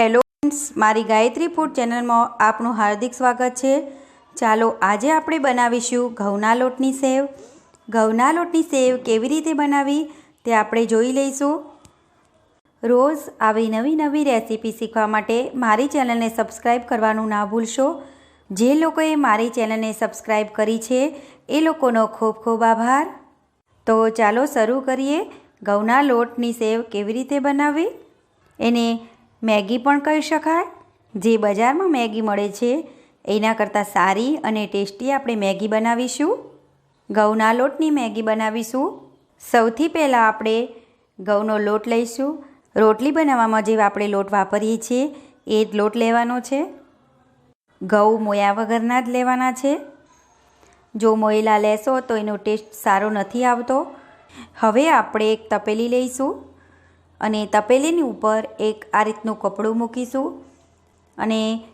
Hello friends મારી Gayatri food ચેનલમાં આપનું હાર્દિક સ્વાગત છે. ચાલો આજે આપણે બનાવીશું ઘઉંના લોટની સેવ. ઘઉંના લોટની સેવ કેવી રીતે બનાવી તે આપણે જોઈ લઈશું. રોજ આવી નવી નવી રેસીપી શીખવા માટે મારી ચેનલને સબસ્ક્રાઈબ કરવાનું ના ભૂલશો. જે લોકોએ મારી ચેનલને સબસ્ક્રાઈબ કરી છે, એ લોકોનો ખૂબ ખૂબ આભાર. તો ચાલો શરૂ કરીએ. ઘઉંના લોટની સેવ કેવી રીતે બનાવવી? એને મેગી પણ કહી શકાય. જે બજારમાં મેગી મળે છે, એના કરતાં સારી અને ટેસ્ટી આપણે મેગી બનાવીશું. ઘઉંના લોટની મેગી બનાવીશું. સૌથી પહેલાં આપણે ઘઉંનો લોટ લઈશું. રોટલી બનાવવામાં જે આપણે લોટ વાપરીએ છીએ, એ જ લોટ લેવાનો છે. ઘઉં મોયા વગરના જ લેવાના છે. જો મોયેલા લેશો તો એનો ટેસ્ટ સારો નથી આવતો. હવે આપણે એક તપેલી લઈશું. અને તપેલીની ઉપર એક આ રીતનું કપડું મૂકીશું અને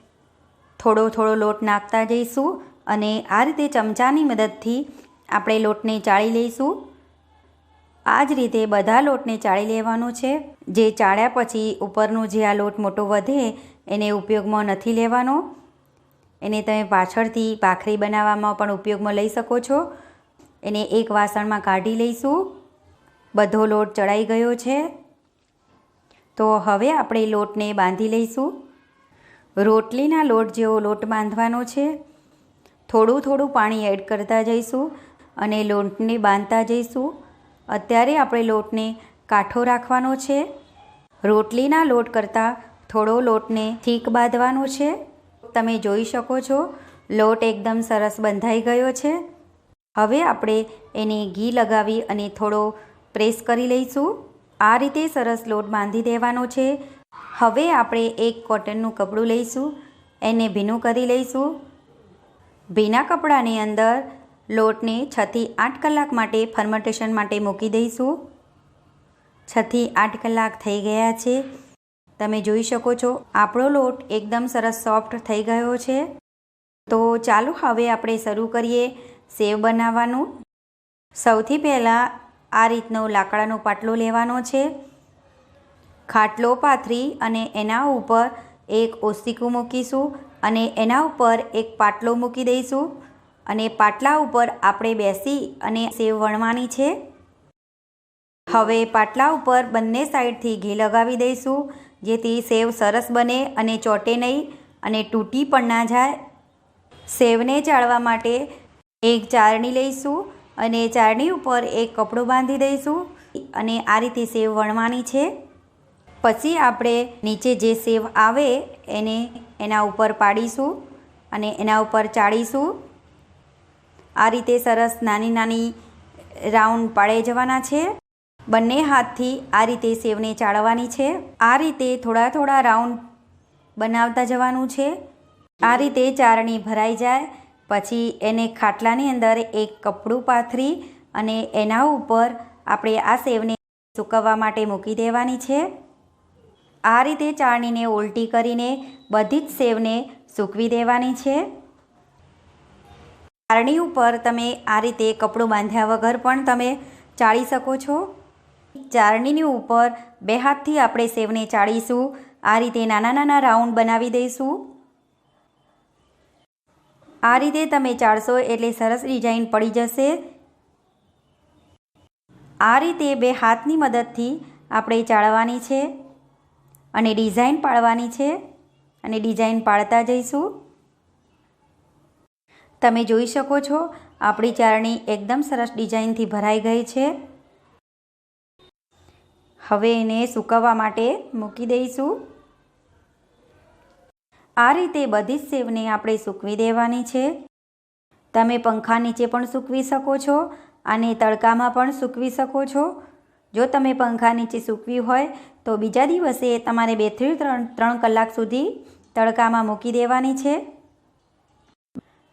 થોડો થોડો લોટ નાખતા જઈશું અને આ રીતે ચમચાની મદદથી આપણે લોટને ચાળી લઈશું. આ જ રીતે બધા લોટને ચાળી લેવાનો છે. જે ચાળ્યા પછી ઉપરનું જે આ લોટ મોટો વધે એને ઉપયોગમાં નથી લેવાનો. એને તમે પાછળથી ભાખરી બનાવવામાં પણ ઉપયોગમાં લઈ શકો છો. એને એક વાસણમાં કાઢી લઈશું. બધો લોટ ચડાઈ ગયો છે. તો હવે આપણે લોટને બાંધી લઈશું. રોટલીના લોટ જેવો લોટ બાંધવાનો છે. થોડું થોડું પાણી એડ કરતા જઈશું અને લોટને બાંધતા જઈશું. અત્યારે આપણે લોટને કાઠો રાખવાનો છે. રોટલીના લોટ કરતાં થોડો લોટને થીક બાંધવાનો છે. તમે જોઈ શકો છો, લોટ એકદમ સરસ બંધાઈ ગયો છે. હવે આપણે એને ઘી લગાવી અને થોડો પ્રેસ કરી લઈશું. આ રીતે સરસ લોટ બાંધી દેવાનો છે. હવે આપણે એક કોટનનું કપડું લઈશું, એને ભીનું કરી લઈશું. ભીના કપડાની અંદર લોટને છથી આઠ કલાક માટે ફર્મેન્ટેશન માટે મૂકી દઈશું. છથી આઠ કલાક થઈ ગયા છે. તમે જોઈ શકો છો, આપણો લોટ એકદમ સરસ સોફ્ટ થઈ ગયો છે. તો ચાલો હવે આપણે શરૂ કરીએ સેવ બનાવવાનું. સૌથી પહેલાં આ રીતનો લાકડાનો પાટલો લેવાનો છે. ખાટલો, પાથરી અને એના ઉપર એક ઓસ્તિકું મૂકીશું અને એના ઉપર એક પાટલો મૂકી દઈશું અને પાટલા ઉપર આપણે બેસી અને સેવ વણવાની છે. હવે પાટલા ઉપર બંને સાઈડથી ઘી લગાવી દઈશું જેથી સેવ સરસ બને અને ચોટે નહીં અને તૂટી પણ ના જાય. સેવને ચાળવા માટે એક ચારણી લઈશું અને ચારણી ઉપર એક કપડું બાંધી દઈશું અને આ રીતે સેવ વણવાની છે. પછી આપણે નીચે જે સેવ આવે એને એના ઉપર પાડીશું અને એના ઉપર ચાળીશું. આ રીતે સરસ નાની નાની રાઉન્ડ પાડે જવાના છે. બંને હાથથી આ રીતે સેવને ચાળવાની છે. આ રીતે થોડા થોડા રાઉન્ડ બનાવતા જવાનું છે. આ રીતે ચારણી ભરાઈ જાય પછી એને ખાટલાની અંદર એક કપડું પાથરી અને એના ઉપર આપણે આ સેવને સૂકવવા માટે મૂકી દેવાની છે. આ રીતે ચાળણીને ઉલટી કરીને બધી જ સેવને સૂકવી દેવાની છે. ચારણી ઉપર તમે આ રીતે કપડું બાંધ્યા વગર પણ તમે ચાળી શકો છો. ચારણીની ઉપર બે હાથથી આપણે સેવને ચાળીશું. આ રીતે નાના નાના રાઉન્ડ બનાવી દઈશું. આ રીતે તમે ચાળશો એટલે સરસ ડિઝાઇન પડી જશે. આ રીતે બે હાથની મદદથી આપણે ચાળવાની છે અને ડિઝાઇન પાડવાની છે અને ડિઝાઇન પાડતા જઈશું. તમે જોઈ શકો છો આપણી ચારણી એકદમ સરસ ડિઝાઇનથી ભરાઈ ગઈ છે. હવે એને સૂકવવા માટે મૂકી દઈશું. આ રીતે બધી જ સેવને આપણે સૂકવી દેવાની છે. તમે પંખા નીચે પણ સૂકવી શકો છો અને તડકામાં પણ સૂકવી શકો છો. જો તમે પંખા નીચે સૂકવી હોય તો બીજા દિવસે તમારે બેથી ત્રણ ત્રણ કલાક સુધી તડકામાં મૂકી દેવાની છે.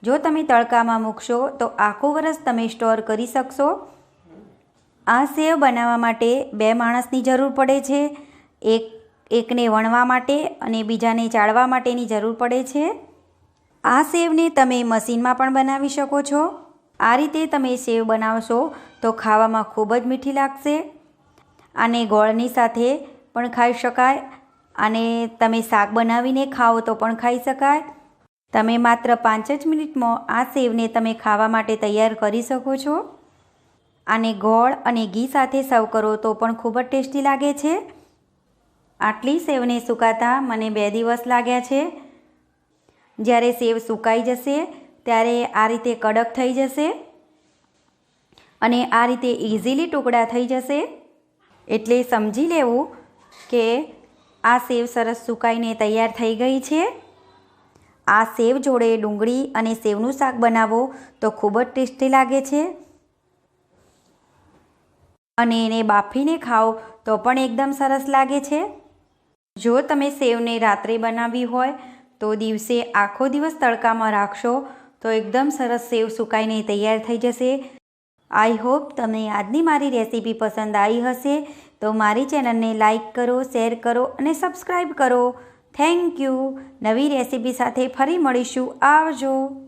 જો તમે તડકામાં મૂકશો તો આખું વરસ તમે સ્ટોર કરી શકશો. આ સેવ બનાવવા માટે બે માણસની જરૂર પડે છે. એક એકને વણવા માટે અને બીજાને ચાળવા માટેની જરૂર પડે છે. આ સેવને તમે મશીનમાં પણ બનાવી શકો છો. આ રીતે તમે સેવ બનાવશો તો ખાવામાં ખૂબ જ મીઠી લાગશે. આને ગોળની સાથે પણ ખાઈ શકાય. અને તમે શાક બનાવીને ખાઓ તો પણ ખાઈ શકાય. તમે માત્ર પાંચ જ મિનિટમાં આ સેવને તમે ખાવા માટે તૈયાર કરી શકો છો. આને ગોળ અને ઘી સાથે સર્વ કરો તો પણ ખૂબ જ ટેસ્ટી લાગે છે. આટલી સેવને સુકાતા મને બે દિવસ લાગ્યા છે. જ્યારે સેવ સુકાઈ જશે, ત્યારે આ રીતે કડક થઈ જશે અને આ રીતે ઇઝીલી ટુકડા થઈ જશે. એટલે સમજી લેવું કે આ સેવ સરસ સુકાઈને તૈયાર થઈ ગઈ છે. આ સેવ જોડે ડુંગળી અને સેવનું શાક બનાવો તો ખૂબ જ ટેસ્ટી લાગે છે. અને એને બાફીને ખાઓ તો પણ એકદમ સરસ લાગે છે. જો તમે સેવને રાત્રે બનાવી હોય, તો દિવસે આખો દિવસ તડકામાં રાખશો, તો એકદમ સરસ સેવ સુકાઈને તૈયાર થઈ જશે. આઈ હોપ તમને આજની મારી રેસીપી પસંદ આવી હશે. તો મારી ચેનલને લાઇક કરો, શેર કરો અને સબસ્ક્રાઈબ કરો. Thank you. નવી રેસીપી સાથે ફરી મળીશું. આવજો.